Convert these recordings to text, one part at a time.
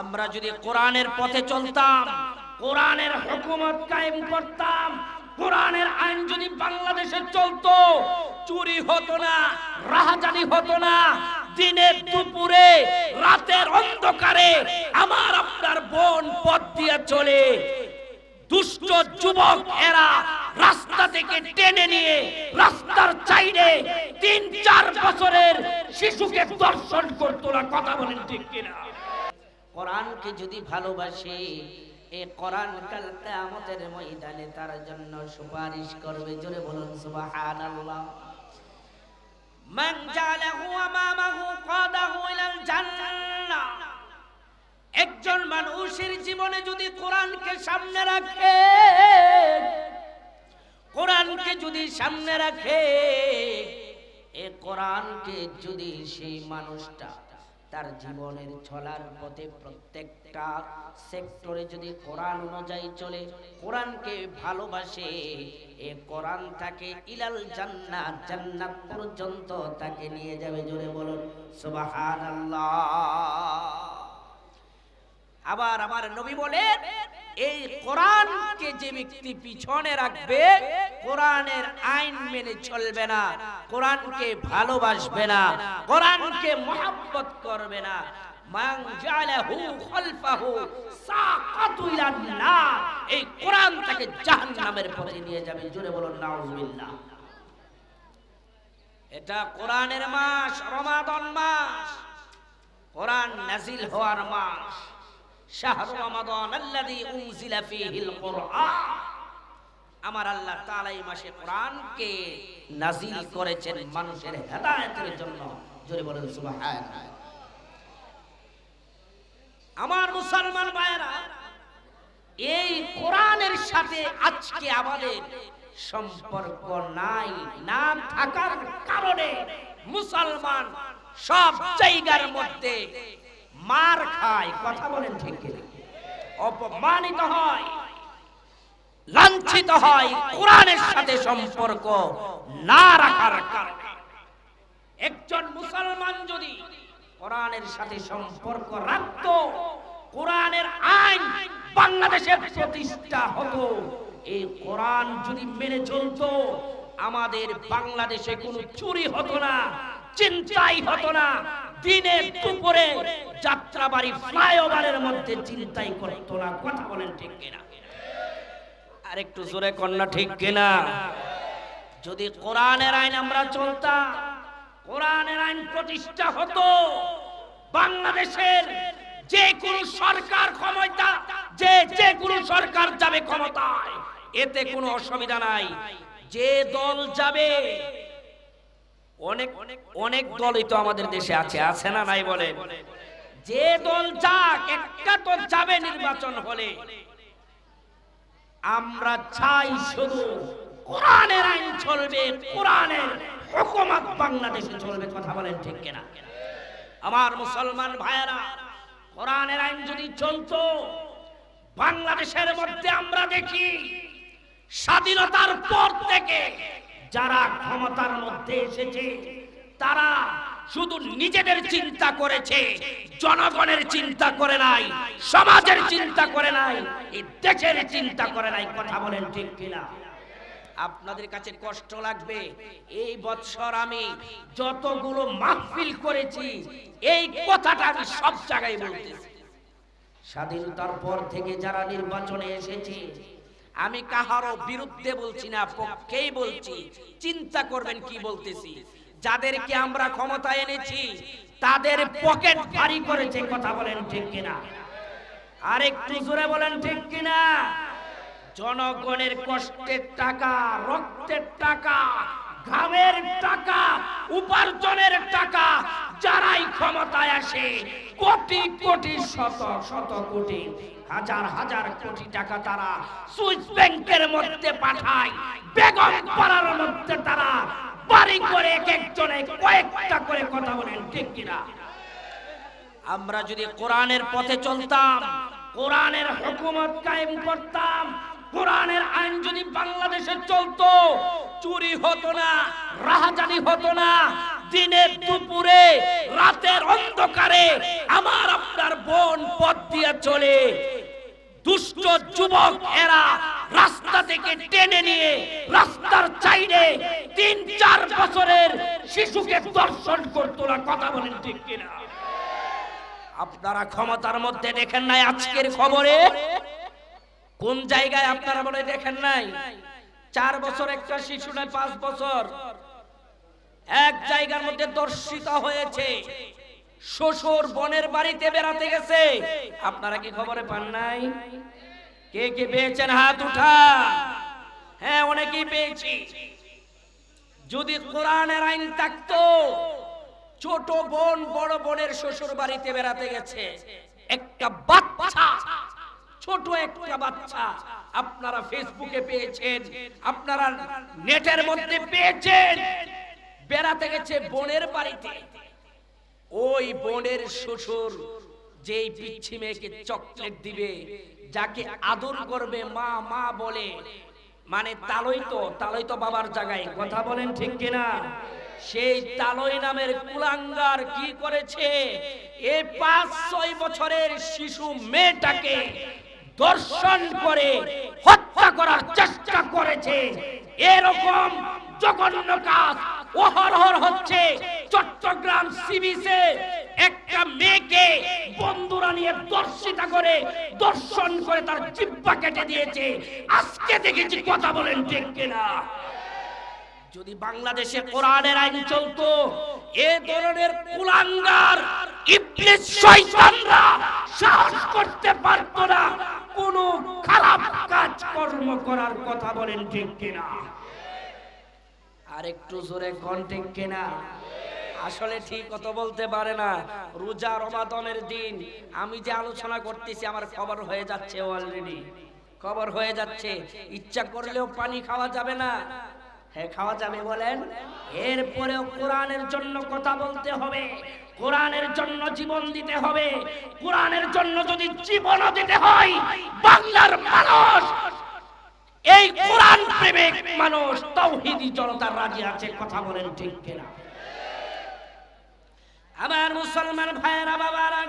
আমরা যদি কোরআনের পথে চলতাম, কোরআনের হুকুমত কায়েম করতাম, কোরআনের আইন যদি বাংলাদেশে চলতো, চুরি হতো না, রাহাজানি হতো না, দিনের দুপুরে, রাতের অন্ধকারে আমার আপনার বোন পথ দিয়ে চলে। দুষ্ট যুবক এরা রাস্তা থেকে টেনে নিয়ে, রাস্তার চাইরে তিন চার বছরের শিশুকে দর্শন করতো না, কথা বলেন ঠিক কিনা? কোরআনকে যদি ভালোবাসে, এ কোরআন কাল কিয়ামতের ময়দানে তার জন্য সুপারিশ করবে। জোরে বলুন, সুবহানাল্লাহ। মান জালাহু আমামাহু কাদাহু ইলাল জান্নাহ। একজন মানুষের জীবনে যদি কোরআনকে সামনে রাখে, কোরআনকে যদি সামনে রাখে, এ কোরআনকে যদি সেই মানুষটা তার জীবনের চলার পথে প্রত্যেকটা সেক্টরে যদি কোরআন অনুযায়ী চলে, কোরআনকে ভালোবাসে, এ কোরআন তাকে ইলাল জান্নাত জান্নাত পর্যন্ত তাকে নিয়ে যাবে, জোরে বলুন, সুবহানাল্লাহ। আবার আমার নবী বলেন এই কোরআনকে যে ব্যক্তি পিছনে রাখবে, কোরআনের আইন মেনে চলবে না, কোরআনকে ভালোবাসবে না, কোরআনকে মহব্বত করবে না। কোরআন নাজিল হওয়ার মাস। শাহরু রমাদান আল্লাযী উনজিলা ফীহিল কুরআন। আমার আল্লাহ তাআলা এই মাসে করেছেন মানুষের হেদায়েতের জন্য। জোরে বলেন, সুবহানাল্লাহ। আমার মুসলমান ভাইরা এই কোরআনের সাথে আজকে আমাদের সম্পর্ক নাই, না থাকার কারণে মুসলমান সব জায়গার মধ্যে মার খায়, কথা বলেন ঠিক কিনা? অপমানিত হয়, লাঞ্ছিত হয়, কোরআনের সাথে সম্পর্ক না রাখার কারণে একজন মুসলমান যদি কোরআনের সাথে সম্পর্ক রাখতো, কোরআনের আইন বাংলাদেশে প্রতিষ্ঠা হতো, এই কোরআন যদি মেনে চলতো, আমাদের বাংলাদেশে কোনো চুরি হতো না, চিন্তাই হতো না দিনে দুপুরে যাত্রাবাড়ি ফ্লাইওভারের মধ্যে চিন্তাই করতো না, কথা বলেন ঠিক কিনা? আর একটু জোরে কন্যা ঠিক কিনা? যদি কোরআনের আইন আমরা চলতাম, কোরআনের আইন প্রতিষ্ঠা হতো, বাংলাদেশের যে কোন সরকার ক্ষমতা, যে যে কোন সরকার যাবে ক্ষমতায়, এতে কোনো অসুবিধা নাই। যে দল যাবে অনেক অনেক দলই তো আমাদের দেশে আছে। আছে না নাই বলে যে দল যাক, একটা তো যাবে নির্বাচন হলে। আমরা চাই শুধু কোরআনের আইন চলবে, কোরআনের হুকুমত বাংলাদেশে চলবে, কথা বলেন ঠিক কিনা? আমার মুসলমান ভাইয়েরা, কোরআনের আইন যদি চলতো, বাংলাদেশের মধ্যে আমরা দেখি, স্বাধীনতার পর থেকে যারা ক্ষমতার মধ্যে এসেছে, তারা শুধু নিজেদের চিন্তা করেছে, জনগণের চিন্তা করে নাই, সমাজের চিন্তা করে নাই, এই দেশের চিন্তা করে নাই, কথা বলেন ঠিক কিনা? আপনাদের কাছে কষ্ট লাগবে, এই বৎসর আমি যতগুলো মাহফিল করেছি, এই কথাটা আমি সব জায়গায় বলতেছি। স্বাধীনতার পর থেকে যারা নির্বাচনে এসেছে আমি কাহারও বিরুদ্ধে বলছি না, পক্ষেই বলছি। চিন্তা করবেন কি বলতেছি? যাদেরকে আমরা ক্ষমতা এনেছি, তাদের পকেট ভারী করেছে কথা বলেন ঠিক কিনা? আর একটু জোরে বলেন ঠিক কিনা? জনগণের কষ্টের টাকা, রক্তের টাকা, ঘামের টাকা, উপার্জনের টাকা, যারাই ক্ষমতায় আসে, কোটি কোটি শত শত কোটি হাজার হাজার কোটি টাকা তারা সুইস ব্যাংকের মধ্যে পাঠায়। বেগম পাড়ার মধ্যে তারা বাড়ি করে এক একজনে কয়েকটা করে কথা বলেন, ঠিক কিনা? আমরা যদি কোরআনের পথে চলতাম, কোরআনের হুকুমত কায়েম করতাম, কোরআনের আইন যদি বাংলাদেশে চলতো, চুরি হতো না, রাহাজানি হতো না, দিনের দুপুরে, রাতের অন্ধকারে আমার আপনার বোন পথ দিয়ে চলে। দুষ্ট যুবক এরা রাস্তা থেকে টেনে নিয়ে রাস্তার চাইরে তিন, চার বছরের শিশুকে দর্শন করতো না, কথা বলেন ঠিক কিনা? আপনারা ক্ষমতার মধ্যে দেখেন নাই আজকের খবরে? কোন জায়গায় আপনারা বলে দেখেন নাই? চার বছর একটা শিশু নয়, পাঁচ বছর। এক জায়গার মধ্যে দর্শিত হয়েছে। শ্বশুর বনের বাড়িতে বেড়াতে গেছে। আপনারা কি খবরে পান নাই? কে কে পেয়েছেন হাত উঠা? হ্যাঁ অনেকেই পেয়েছি। যদি কোরআনের আইন থাকতো, ছোট বোন বড় বোনের শ্বশুর বাড়িতে বেড়াতে গেছে। একটা বাচ্চা, ছোট একটা বাচ্চা আপনারা ফেসবুকে পেয়েছেন, আপনারা নেটের মধ্যে পেয়েছেন। বেড়াতে গেছে বোনের বাড়িতে। ওই বোনের শ্বশুর যেই পিচ্ছি মেয়েকে চকলেট দিবে, যাকে আদর করবে মা মা বলে মানে তালই তো তালই তো বাবার জায়গায়, কথা বলেন ঠিক কিনা? সেই তালই নামের কুলাঙ্গার কি করেছে? এই পাঁচ, ছয় বছরের শিশু মেয়েটাকে দর্শন করে, হত্যা করার চেষ্টা করেছে। এরকম জঘন্য কাজ অহরহর হচ্ছে চট্টগ্রাম সিবিসে। একটা মেয়েকে বন্ধুরা নিয়ে দর্শিতা করে, দর্শন করে তার জিব্বা কেটে দিয়েছে। আজকে দেখেছি কথা বলেন ঠিক কিনা। যদি বাংলাদেশে কোরআনের আইন চলতো, এ ধরনের কুলাঙ্গার, ইবলিস শয়তানরা সাহস করতে পারতো না। কোনো খারাপ কাজ কর্ম করার কথা বলেন ঠিক কিনা। আর একটু জোরে কোন কিনা? আসলে ঠিক কত বলতে পারে না। রোজা রমাদনের দিন আমি যে আলোচনা করতেছি, আমার খবর হয়ে যাচ্ছে অলরেডি খবর হয়ে যাচ্ছে। ইচ্ছা করলেও পানি খাওয়া যাবে না। হ্যাঁ খাওয়া যাবে বলেন। এরপরেও কোরআনের জন্য কথা বলতে হবে। কোরআনের জন্য জীবন দিতে হবে। কোরআনের জন্য যদি জীবনও দিতে হয়, বাংলার মানুষ এই কোরআন প্রেমিক মানুষ তাওহীদি জনতার রাজি আছে, কথা বলেন ঠিক কিনা? আমার মুসলমান ভাইয়েরা, বাবারা,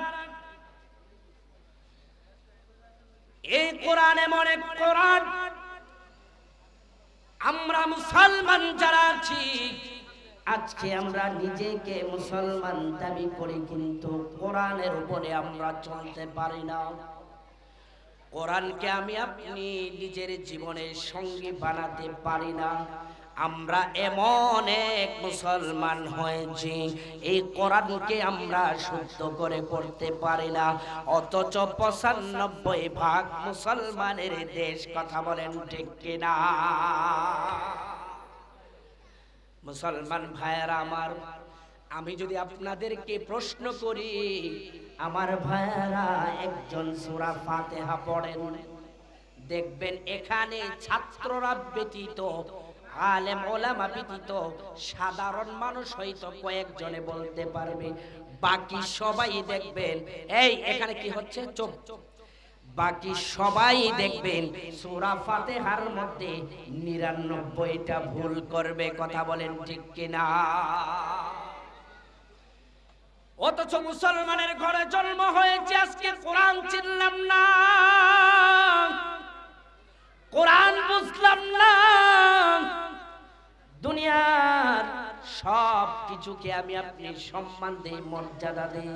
এই কোরআনে মনে কোরআন। আমরা মুসলমান যারা আছি, আজকে আমরা নিজেকে মুসলমান দাবি করি, কিন্তু কোরআনের উপরে আমরা চলতে পারি না। কোরআনকে আমি আপনি নিজের জীবনের সঙ্গী বানাতে পারি না। আমরা এমন এক মুসলমান হয়েছি, এই কোরআনকে আমরা শুদ্ধ করে করতে পারি না। অথচ পঁচানব্বই ভাগ মুসলমানের দেশ কথা বলেন ঠিক কিনা? মুসলমান ভাইয়েরা আমার, আমি যদি আপনাদেরকে প্রশ্ন করি আমার ভাইয়েরা একজন সুরা ফাতিহা পড়েন। দেখবেন এখানে ছাত্ররা ব্যতীত, আলেম ওলামা ব্যতীত, সাধারণ মানুষ হয়তো কয়েকজনে বলতে পারবে। বাকি সবাই দেখবেন, এই এখানে কি হচ্ছে? চোখ বাকি সবাই দেখবেন সূরা ফাতিহার মধ্যে নিরানব্বইটা ভুল করবে, কথা বলেন ঠিক কিনা? অথচ মুসলমানের ঘরে জন্ম হয়েছে, আজকে কোরআন চিনলাম না। কোরআন বুঝলাম না। দুনিয়ার সব কিছুকে আমি আপনি সম্মান দেই, মর্যাদা দেই,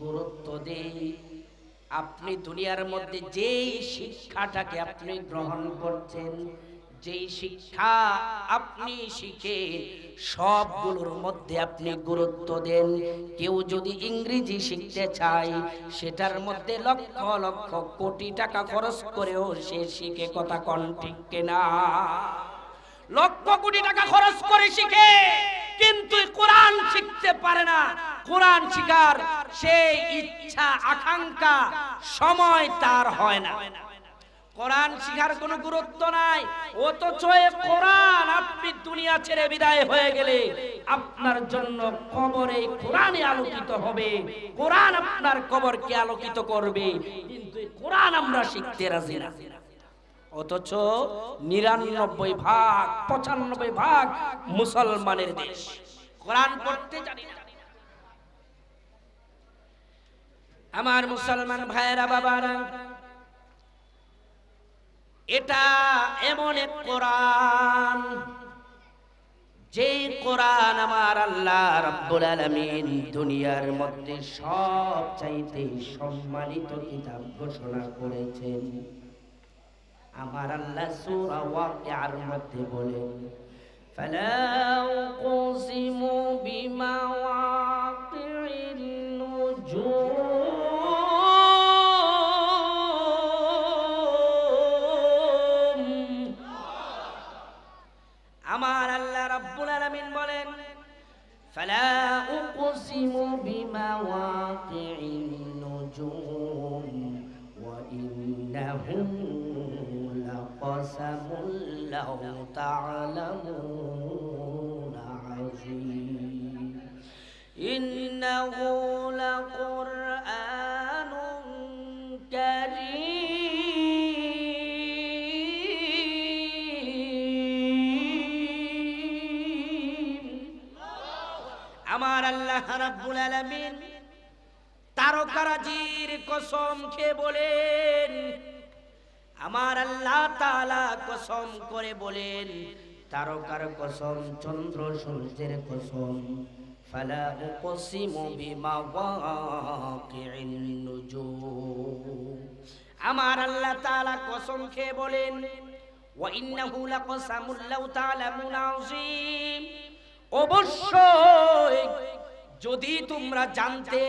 গুরুত্ব দেই। আপনি দুনিয়ার মধ্যে যেই শিক্ষাটাকে আপনি গ্রহণ করছেন যেই শিক্ষা আপনি শিখে সবগুলোর মধ্যে আপনি গুরুত্ব দেন। কেউ যদি ইংরেজি শিখতে চায়, সেটার মধ্যে লক্ষ লক্ষ কোটি টাকা খরচ করেও সে শিখে কথা কন ঠিক কিনা? লক্ষ কোটি টাকা খরচ করে শিখে, কিন্তু কোরআন শিখতে পারে না। কোরআন শিখার সেই ইচ্ছা, আকাঙ্ক্ষা, সময় তার হয় না। কোরআন শিখার কোনো গুরুত্ব নাই। অথচ কোরআন আপনি দুনিয়া ছেড়ে বিদায় হয়ে গেলে আপনার জন্য কবরে কোরআনে আলোকিত হবে। কোরআন আপনার কবরকে আলোকিত করবে। কিন্তু কোরআন আমরা শিখতে রাজি না। অথচ নিরানব্বই ভাগ, পঁচানব্বই ভাগ মুসলমানের দেশ। কোরআন পড়তে জানি না। আমার মুসলমান ভাইয়েরা, বাবারা এটা এমন এক কোরআন যে কোরআন আমার আল্লাহ রাব্বুল আলামিন দুনিয়ার মধ্যে সব চাইতে সম্মানিত কিতাব ঘোষণা করেছেন আমার আল্লাহ সূরা ওয়াকিয়ার মধ্যে বলেন فلا أقسم بمواقع النجوم وإنه لقسم لو تعلمون عظيم إنه لقرآن كريم আমার আল্লাহ রাব্বুল আলামিন তারকারাজির কসম খেয়ে বলেন, আমার আল্লাহ তাআলা কসম করে বলেন, তারকার কসম, চন্দ্র সূর্যের কসম, ফালা আমার আল্লাহ কসম খেয়ে বলেন অবশ্যই যদি তোমরা জানতে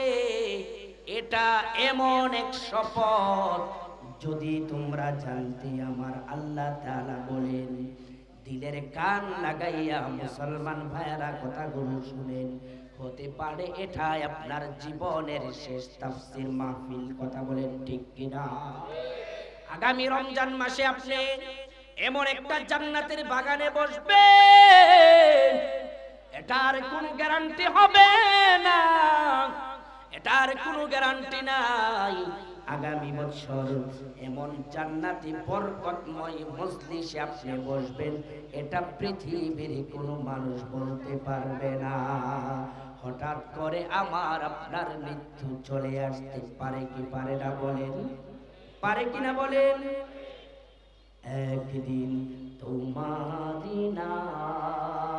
এটা এমন এক শপথ। যদি তোমরা জানতে আমার আল্লাহ তাআলা বলেন, দিলের কান লাগাইয়া মুসলমান ভাইয়েরা কথাগুলো শুনেন, হতে পারে এটা আপনার জীবনের শেষ তাফসীর মাহফিল। কথা বলেন ঠিক কিনা? আগামী রমজান মাসে আপনি এমন একটা জান্নাতের বাগানে বসবেন, এটার কোন গ্যারান্টি হবে? এটার কোনো গ্যারান্টি নাই। আগামী বছর এমন জান্নাতি বরকতময় মজলিসে আপনি বসবেন, এটা পৃথিবীর কোনো মানুষ বলতে পারবে না। হঠাৎ করে আমার আপনার মৃত্যু চলে আসতে পারে কি পারে না বলেন? পারে কিনা বলেন? একদিন তোমার নাম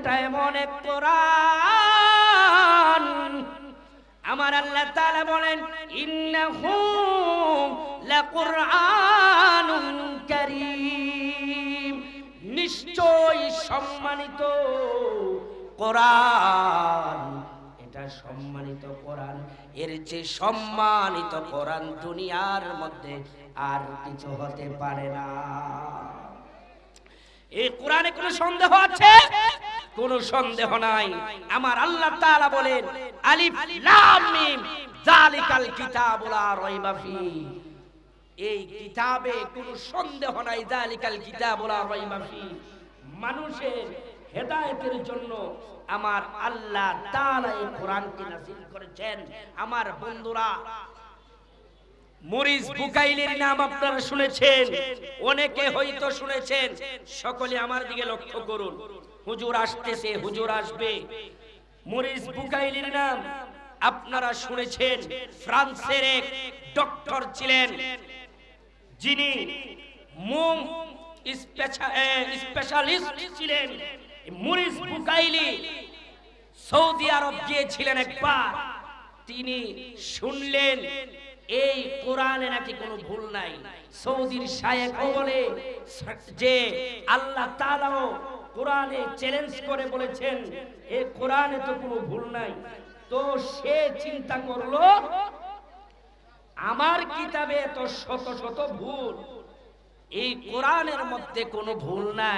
এটা এমন এক কোরআন। আমার আল্লাহ তাআলা বলেন, ইন্নাহু লাকুরআনুন কারীম। নিশ্চয় সম্মানিত কোরআন। এটা সম্মানিত কোরআন। এর যে সম্মানিত কোরআন দুনিয়ার মধ্যে আর কিছু হতে পারে না। এই কোরআনে কোনো সন্দেহ আছে? কোনো সন্দেহ নাই। আমার আল্লাহ তাআলা বলেন আলিফ লাম মিম জালিকাল কিতাবুল লা রাইবা ফি। এই কিতাবে কোনো সন্দেহ নাই জালিকাল কিতাবুল লা রাইবা ফি। মানুষের হেদায়েতের জন্য আমার আল্লাহ তাআলা এই কোরআনকে নাযিল করেছেন। আমার বন্ধুরা মরিস বুকাইলের নাম আপনারা শুনেছেন? অনেকে হয়তো শুনেছেন। সকলে আমার দিকে লক্ষ্য করুন। হুজুর আসতেছে, হুজুর আসবে। মরিস বুকাইলের নাম। আপনারা শুনেছেন, ফ্রান্সের এক ডক্টর ছিলেন, যিনি মোম স্পেশালিস্ট ছিলেন। মরিস বুকাইলি সৌদি আরব গিয়েছিলেন একবার। তিনি শুনলেন, এই কোরআনে নাকি কোনো ভুল নাই। সৌদির শায়েক বলে যে, আল্লাহ তাআলাও কোরআনে চ্যালেঞ্জ করে বলেছেন, এ কোরআনে তো কোনো ভুল নাই। তো সে চিন্তা করল, আমার কিতাবে এত শত শত ভুল। এই কোরআনের মধ্যে কোনো ভুল নাই।